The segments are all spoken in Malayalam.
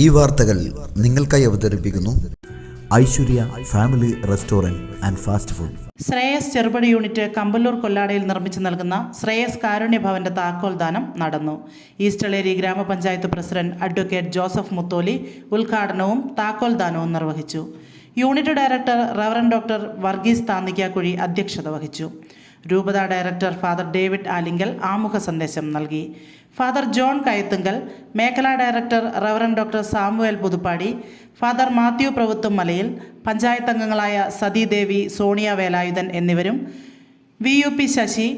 ഈ വാർത്തകൾ നിങ്ങൾക്കായി അവതരിപ്പിക്കുന്നു Aishwarya family restaurant and fast food Shreyas Cherupady unit Kamballoor കൊല്ലാടയിൽ നിർമ്മിച്ചു നൽകുന്ന ശ്രേയസ് കാരുണ്യ ഭവന്റെ താക്കോൽ ദാനം നടന്നു ഈസ്റ്റളേരി ഗ്രാമപഞ്ചായത്ത് പ്രസിഡന്റ് അഡ്വക്കേറ്റ് ജോസഫ് മുത്തോലി ഉദ്ഘാടനവും താക്കോൽ ദാനവും നിർവഹിച്ചു unit director reverend doctor Varghese Thannikkakuzhi അധ്യക്ഷത വഹിച്ചു രൂപത ഡയറക്ടർ ഫാദർ ഡേവിഡ് ആലിങ്കൽ ആമുഖ സന്ദേശം നൽകി ഫാദർ ജോൺ കയത്തുങ്കൽ മേഖലാ director reverend doctor Samuel Puthuppady father Mathew പ്രവൃത്തും മലയിൽ പഞ്ചായത്ത് അംഗങ്ങളായ സതീദേവി സോണിയ വേലായുധൻ എന്നിവരും V U P Sasi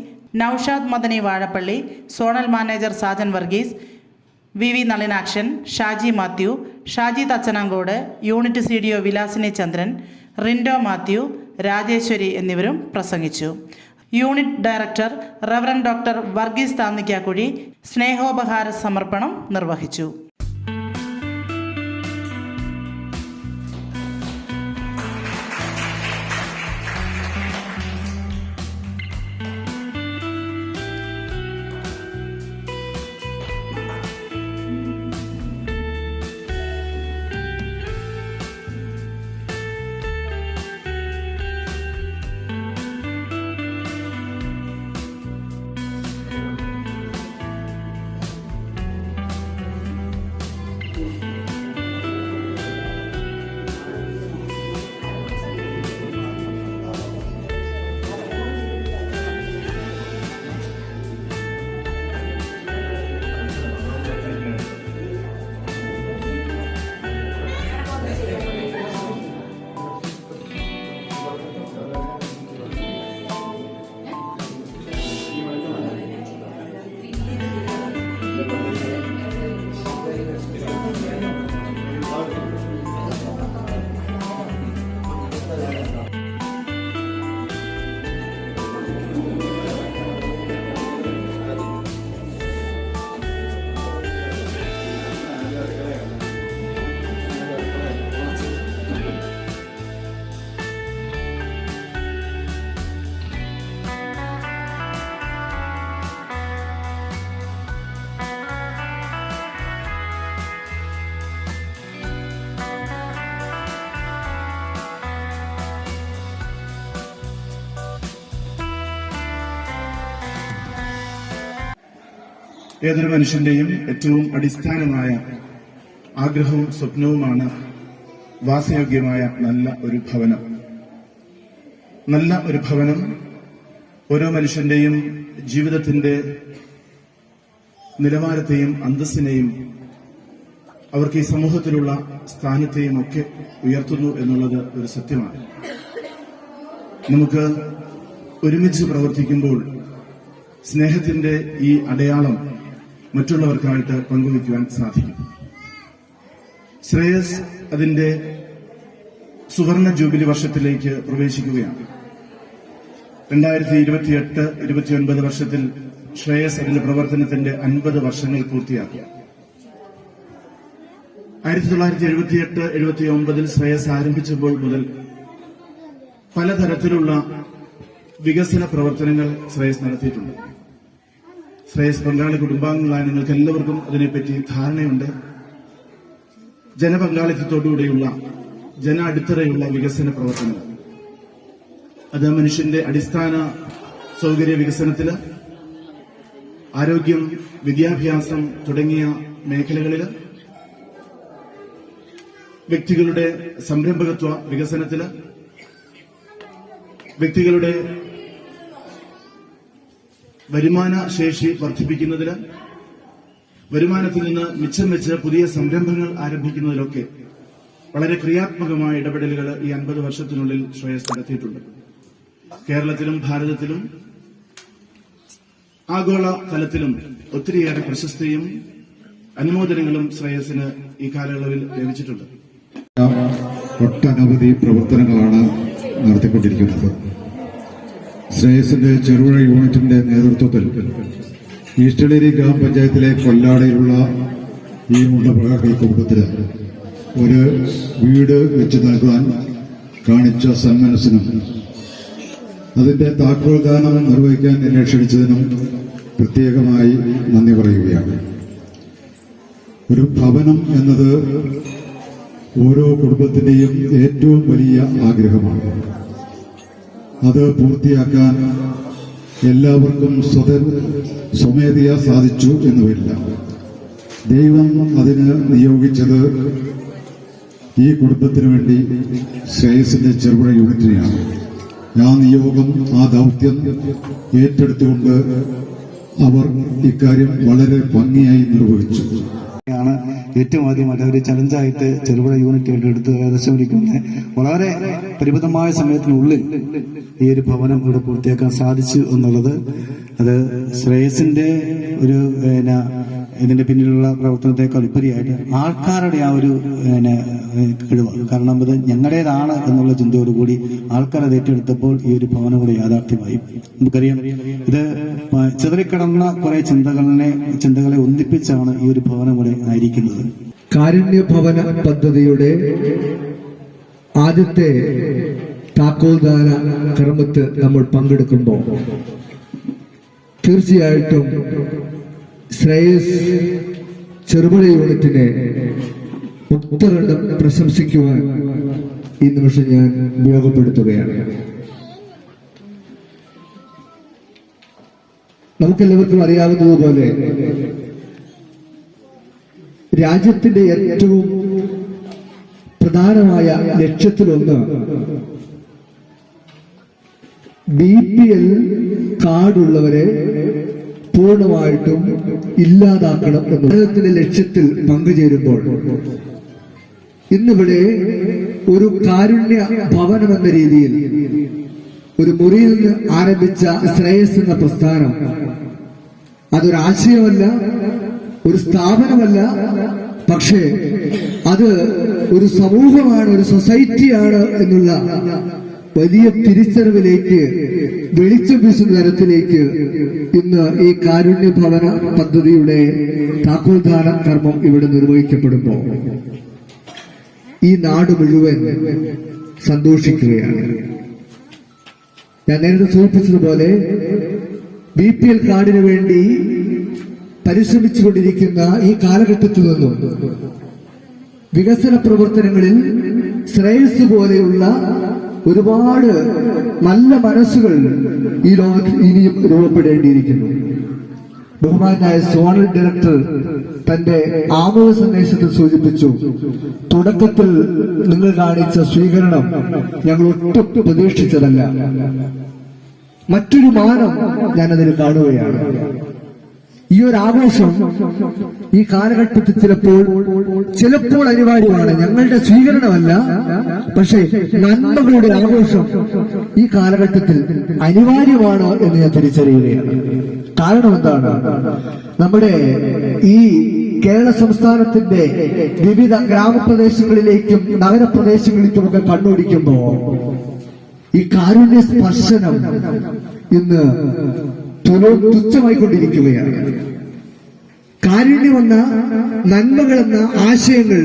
Noushad Madani Vazhappally zonal manager Sajan Varghese V V Nalinakshan Shaji Mathew Shaji Thachanankode unit C D O Vilasini Chandran Rindo Mathew Rajeshwari എന്നിവരും പ്രസംഗിച്ചു unit director reverend doctor Varghese Thannikkakuzhi സ്നേഹോപഹാര സമർപ്പണം നിർവഹിച്ചു ഏതൊരു മനുഷ്യന്റെയും ഏറ്റവും അടിസ്ഥാനമായ ആഗ്രഹവും സ്വപ്നവുമാണ് വാസയോഗ്യമായ നല്ല ഒരു ഭവനം നല്ല ഒരു ഭവനം ഓരോ മനുഷ്യന്റെയും ജീവിതത്തിന്റെ നിലവാരത്തെയും അന്തസ്സിനെയും അവർക്ക് ഈ സമൂഹത്തിലുള്ള സ്ഥാനത്തെയും ഒക്കെ ഉയർത്തുന്നു എന്നുള്ളത് ഒരു സത്യമാണ് നമുക്ക് ഒരുമിച്ച് പ്രവർത്തിക്കുമ്പോൾ സ്നേഹത്തിന്റെ ഈ അടയാളം മറ്റുള്ളവർക്കായിട്ട് പങ്കുവയ്ക്കുവാൻ സാധിക്കും ശ്രേയസ് അതിന്റെ സുവർണ ജൂബിലി വർഷത്തിലേക്ക് പ്രവേശിക്കുകയാണ് രണ്ടായിരത്തി ഇരുപത്തിയെട്ട് ഇരുപത്തിയൊൻപത് വർഷത്തിൽ ശ്രേയസ് അതിന്റെ പ്രവർത്തനത്തിന്റെ അൻപത് വർഷങ്ങൾ പൂർത്തിയാക്കി ആയിരത്തി തൊള്ളായിരത്തി എഴുപത്തിയെട്ട് എഴുപത്തി ഒമ്പതിൽ ശ്രേയസ് ആരംഭിച്ചപ്പോൾ മുതൽ പലതരത്തിലുള്ള വികസന പ്രവർത്തനങ്ങൾ ശ്രേയസ് നടത്തിയിട്ടുണ്ട് ശ്രേയസ് പങ്കാളി കുടുംബാംഗങ്ങളായ നിങ്ങൾക്ക് എല്ലാവർക്കും അതിനെപ്പറ്റി ധാരണയുണ്ട് ജനപങ്കാളിത്തത്തോടുകൂടിയുള്ള ജന അടിത്തറയുള്ള വികസന പ്രവർത്തനം അത് മനുഷ്യന്റെ അടിസ്ഥാന സൗകര്യ വികസനത്തില് ആരോഗ്യം വിദ്യാഭ്യാസം തുടങ്ങിയ മേഖലകളില് വ്യക്തികളുടെ സംരംഭകത്വ വികസനത്തില് വ്യക്തികളുടെ വരുമാന ശേഷി വർദ്ധിപ്പിക്കുന്നതിന് വരുമാനത്തിൽ നിന്ന് മിച്ചം വെച്ച് പുതിയ സംരംഭങ്ങൾ ആരംഭിക്കുന്നതിലൊക്കെ വളരെ ക്രിയാത്മകമായ ഇടപെടലുകൾ ഈ അൻപത് വർഷത്തിനുള്ളിൽ ശ്രേയസ് നടത്തിയിട്ടുണ്ട് കേരളത്തിലും ഭാരതത്തിലും ആഗോള തലത്തിലും ഒത്തിരിയേറെ പ്രശസ്തിയും അനുമോദനങ്ങളും ശ്രേയസിന് ഈ കാലയളവിൽ ലഭിച്ചിട്ടുണ്ട് ഒട്ടനവധി പ്രവർത്തനങ്ങളാണ് നടത്തിക്കൊണ്ടിരിക്കുന്നത് ശ്രേയസിന്റെ ചെറുപുഴ യൂണിറ്റിന്റെ നേതൃത്വത്തിൽ ഈസ്റ്റലേരി ഗ്രാമപഞ്ചായത്തിലെ കൊല്ലാടയിലുള്ള ഈ മുണ്ടപ്പുഴകൾ കുടുംബത്തിന് ഒരു വീട് വെച്ച് നൽകാൻ കാണിച്ച സന്മനസ്സിനും അതിന്റെ താക്കോൽദാനം നിർവഹിക്കാൻ എന്നെ ക്ഷണിച്ചതിനും പ്രത്യേകമായി നന്ദി പറയുകയാണ് ഒരു ഭവനം എന്നത് ഓരോ കുടുംബത്തിൻ്റെയും ഏറ്റവും വലിയ ആഗ്രഹമാണ് അത് പൂർത്തിയാക്കാൻ എല്ലാവർക്കും സ്വത സ്വമേധയാ സാധിച്ചു എന്ന് വരില്ല ദൈവം അതിന് നിയോഗിച്ചത് ഈ കുടുംബത്തിന് വേണ്ടി ശ്രേയസിന്റെ ചെറുപുഴ യൂണിറ്റിനെയാണ് ആ നിയോഗം ആ ദൗത്യം ഏറ്റെടുത്തുകൊണ്ട് അവർ ഇക്കാര്യം വളരെ ഭംഗിയായി നിർവഹിച്ചു ാണ് ഏറ്റവും ആദ്യമായിട്ട് ഒരു ചലഞ്ചായിട്ട് ചെറുപുഴ യൂണിറ്റ് ആയിട്ട് എടുത്ത് ഏകദേശം ഇരിക്കുന്നത് വളരെ പരിമിതമായ സമയത്തിനുള്ളിൽ ഈ ഒരു ഭവനം ഇവിടെ പൂർത്തിയാക്കാൻ സാധിച്ചു എന്നുള്ളത് അത് ശ്രേയസിന്റെ ഒരു പിന്നെ ഇതിന്റെ പിന്നിലുള്ള പ്രവർത്തനത്തെക്കാൾ ഉപരിയായിട്ട് ആൾക്കാരുടെ ആ ഒരു കഴിവ് കാരണം അത് ഞങ്ങളുടേതാണ് എന്നുള്ള ചിന്തയോടുകൂടി ആൾക്കാരത് ഏറ്റെടുത്തപ്പോൾ ഈ ഒരു ഭവനം കൂടെ യാഥാർത്ഥ്യമായി നമുക്കറിയാം ഇത് ചിതറിക്കിടന്ന കുറെ ചിന്തകളെ ചിന്തകളെ ഒന്നിപ്പിച്ചാണ് ഈ ഒരു ഭവനം കൂടെ ആയിരിക്കുന്നത് കാരുണ്യ ഭവന പദ്ധതിയുടെ ആദ്യത്തെ താക്കോൽദാന കർമ്മത്തിൽ നമ്മൾ പങ്കെടുക്കുമ്പോൾ തീർച്ചയായിട്ടും ശ്രേയസ് ചെറുപുഴ യൂണിറ്റിനെ മുക്തരണ്ടം പ്രശംസിക്കുവാൻ ഈ നിമിഷം ഞാൻ ഉപയോഗപ്പെടുത്തുകയാണ് നമുക്കെല്ലാവർക്കും അറിയാവുന്നതുപോലെ രാജ്യത്തിന്റെ ഏറ്റവും പ്രധാനമായ ലക്ഷ്യത്തിലൊന്ന് ബി പി എൽ കാർഡുള്ളവരെ പൂർണ്ണമായിട്ടും ഇല്ലാതാക്കണം എന്ന് അദ്ദേഹത്തിന്റെ ലക്ഷ്യത്തിൽ പങ്കുചേരുമ്പോൾ ഇന്നിവിടെ ഒരു കാരുണ്യ ഭവനം എന്ന രീതിയിൽ ഒരു മുറിയിൽ നിന്ന് ആരംഭിച്ച ശ്രേയസ് എന്ന പ്രസ്ഥാനം അതൊരാശയമല്ല ഒരു സ്ഥാപനമല്ല പക്ഷേ അത് ഒരു സമൂഹമാണ് ഒരു സൊസൈറ്റിയാണ് എന്നുള്ള വലിയ തിരിച്ചറിവിലേക്ക് വെളിച്ചു വീശുന്ന തരത്തിലേക്ക് ഇന്ന് ഈ കാരുണ്യ ഭവന പദ്ധതിയുടെ താക്കോൽദാന കർമ്മം ഇവിടെ നിർവഹിക്കപ്പെടുമ്പോൾ ഈ നാട് മുഴുവൻ സന്തോഷിക്കുകയാണ് ഞാൻ നേരത്തെ സൂചിപ്പിച്ചതുപോലെ ബി പി എൽ കാർഡിന് വേണ്ടി പരിശ്രമിച്ചുകൊണ്ടിരിക്കുന്ന ഈ കാലഘട്ടത്തിൽ നിന്നും വികസന പ്രവർത്തനങ്ങളിൽ ശ്രേയസ് പോലെയുള്ള ഒരുപാട് നല്ല മനസ്സുകൾ ഈ ലോകത്ത് ഇനിയും രൂപപ്പെടേണ്ടിയിരിക്കുന്നു ബഹുമാനായ സോണൽ ഡയറക്ടർ തന്റെ ആമുഖ സന്ദേശത്തിൽ സൂചിപ്പിച്ചു തുടക്കത്തിൽ നിങ്ങൾ കാണിച്ച സ്വീകരണം ഞങ്ങൾ ഒട്ടും പ്രതീക്ഷിച്ചതല്ല മറ്റൊരു മാനം ഞാനതിന് കാണുകയാണ് ഈ ഒരു ആഘോഷം ഈ കാലഘട്ടത്തിൽ ചിലപ്പോൾ ചിലപ്പോൾ അനിവാര്യമാണ് ഞങ്ങളുടെ സ്വീകരണമല്ല പക്ഷേ നന്മകളുടെ ആഘോഷം ഈ കാലഘട്ടത്തിൽ അനിവാര്യമാണ് എന്ന് ഞാൻ തിരിച്ചറിയുകയാണ് കാരണം എന്താണ് നമ്മുടെ ഈ കേരള സംസ്ഥാനത്തിന്റെ വിവിധ ഗ്രാമപ്രദേശങ്ങളിലേക്കും നഗരപ്രദേശങ്ങളിലേക്കും ഒക്കെ കണ്ണോടിക്കുമ്പോൾ ഈ കാരുണ്യ സ്പർശനം ഇന്ന് പുനഃപുഷ്ടമായിക്കൊണ്ടിരിക്കുകയാണ് കാരുണ്യമെന്ന നന്മകളെന്ന ആശയങ്ങൾ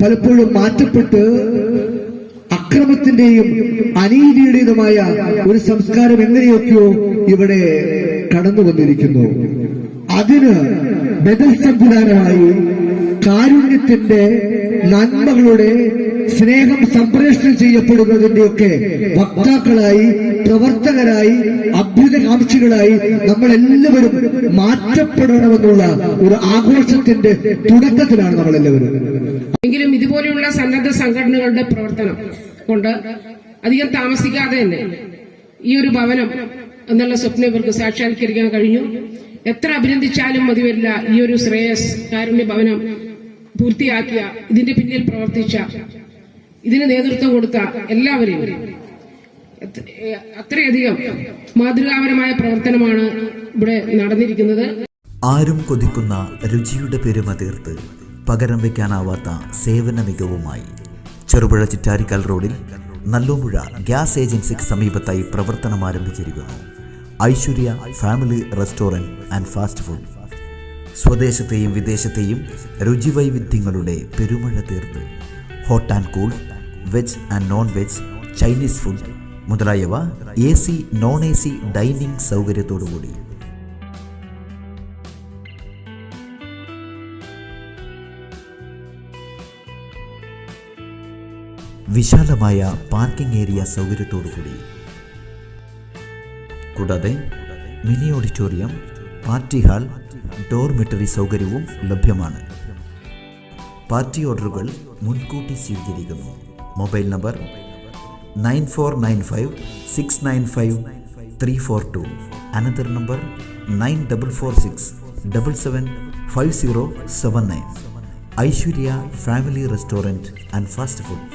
പലപ്പോഴും മാറ്റപ്പെട്ട് അക്രമത്തിന്റെയും അനീതിയുടേതുമായ ഒരു സംസ്കാരം എങ്ങനെയൊക്കെയോ ഇവിടെ കടന്നു വന്നിരിക്കുന്നു അതിന് ബദൽ സംവിധാനമായി കാരുണ്യത്തിന്റെ നന്മകളുടെ സ്നേഹം സംപ്രേഷണം ചെയ്യപ്പെടുന്നതിന്റെയൊക്കെ വക്താക്കളായി പ്രവർത്തകരായി അഭ്യുതകാംക്ഷികളായി നമ്മളെല്ലാവരും മാറ്റപ്പെടണമെന്നുള്ള ഒരു ആഘോഷത്തിന്റെ തുടക്കത്തിലാണ് നമ്മളെല്ലാവരും എങ്കിലും ഇതുപോലെയുള്ള സന്നദ്ധ സംഘടനകളുടെ പ്രവർത്തനം കൊണ്ട് അധികം താമസിക്കാതെ തന്നെ ഈ ഒരു ഭവനം എന്നുള്ള സ്വപ്നം ഇവർക്ക് സാക്ഷാത്കരിക്കാൻ കഴിഞ്ഞു എത്ര അഭിനന്ദിച്ചാലും മതി വരില്ല ഈ ഒരു ശ്രേയസ് കാരുണ്യ ഭവനം പൂർത്തിയാക്കിയ ഇതിന്റെ പിന്നിൽ പ്രവർത്തിച്ച ഇതിന് നേതൃത്വം കൊടുത്ത എല്ലാവരെയും അത്രയധികം മാതൃകാപരമായ പ്രവർത്തനമാണ് ഇവിടെ നടന്നിരിക്കുന്നത് ആരും കൊതിക്കുന്ന രുചിയുടെ പെരുമ തീർത്ത് പകരം വയ്ക്കാനാവാത്ത സേവന മികവുമായി ചെറുപുഴ ചിറ്റാരിക്കൽ റോഡിൽ നല്ലോമുഴ ഗ്യാസ് ഏജൻസിക്ക് സമീപത്തായി പ്രവർത്തനം ആരംഭിച്ചിരിക്കുന്നു Aishwarya family restaurant and fast food സ്വദേശത്തെയും വിദേശത്തെയും രുചിവൈവിധ്യങ്ങളുടെ പെരുമഴ തീർത്ത് hot and cool veg and non veg Chinese food മുതലായവ A C non A C dining സൗകര്യത്തോടുകൂടി വിശാലമായ പാർക്കിംഗ് ഏരിയ സൗകര്യത്തോടുകൂടി കൂടാതെ mini auditorium party hall dormitory സൗകര്യവും ലഭ്യമാണ് പാർട്ടി ഓർഡറുകൾ മുൻകൂട്ടി സ്വീകരിക്കുന്നു mobile number nine four nine five six nine five three four two another number nine double four six double seven five zero seven nine Aishwarya family restaurant and fast food